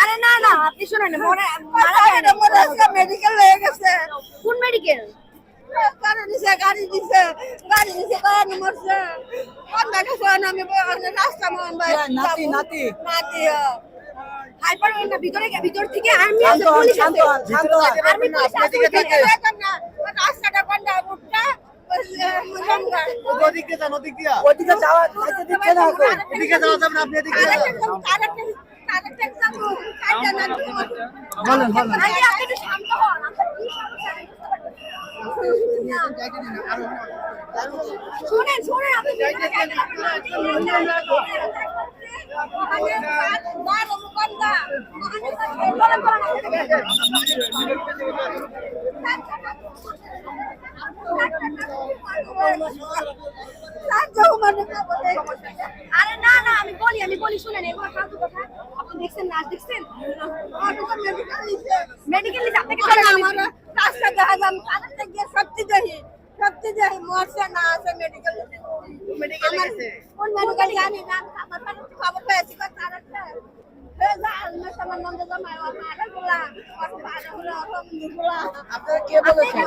আরে না না আপনি শুনেন মেডিকেল হয়ে গেছে। কোন মেডিকেল গাড়ি দিছে গাড়ি দিছে গাড়ি দিছে গাড়ি মরছে। কন্যা গেছে আমি রাস্তা নাতি নাতি। নাতি হাইপার ভিতরে ভিতর থেকে আর্মি পুলিশ আর্মি পুলিশ ওদিকে যান ওদিক দিয়া ওদিকে যাওয়া যাইতে দিচ্ছে না এখন এদিকে যাওয়া যাবে না আপনি এদিকে যান বলেন বলেন আরে আপনি একটু শান্ত হন আপনার কি সমস্যা আমি বুঝতে পারছি না। শুনেন শুনেন আপনি ভিতরে যাইতে আরে না না আমি বলি আমি বলি শুনেন এগুলো ফালতু কথা। আপনি দেখছেন নাচ দেখছেন? মেডিকেল লিস্ট আপনাকে রাস্তা দেখা গিয়ে সত্যি দেখি সত্যি দেখি মরছে না আছে মেডিকেল মেডিকেলে গেছে। কোন মেডিকেল জানি না আমার খবর পেয়েছি কত তারাটা যা আমি সামান নন্দ জমায় আমার আরে গুলা কত আরে গুলা। কতগুলা আপনারা কে বলেছেন?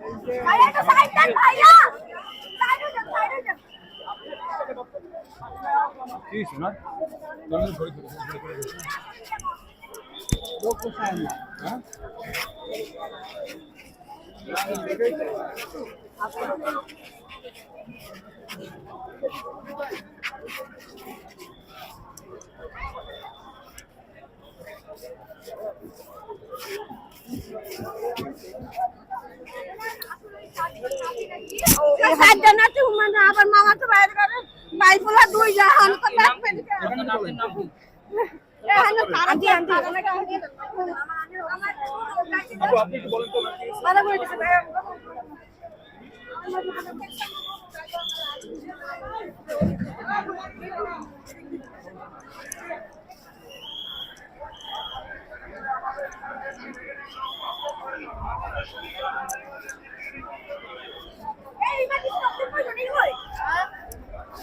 Kaya to sa kaitan, kaya! Tayo dyan, tayo dyan. Please, no? Don't worry, don't worry. Don't worry. Huh? Thank you. আবার মামা তো বাইরে বাইপুলা দুই যা আমি তো থাকবে এখানে নামের নাম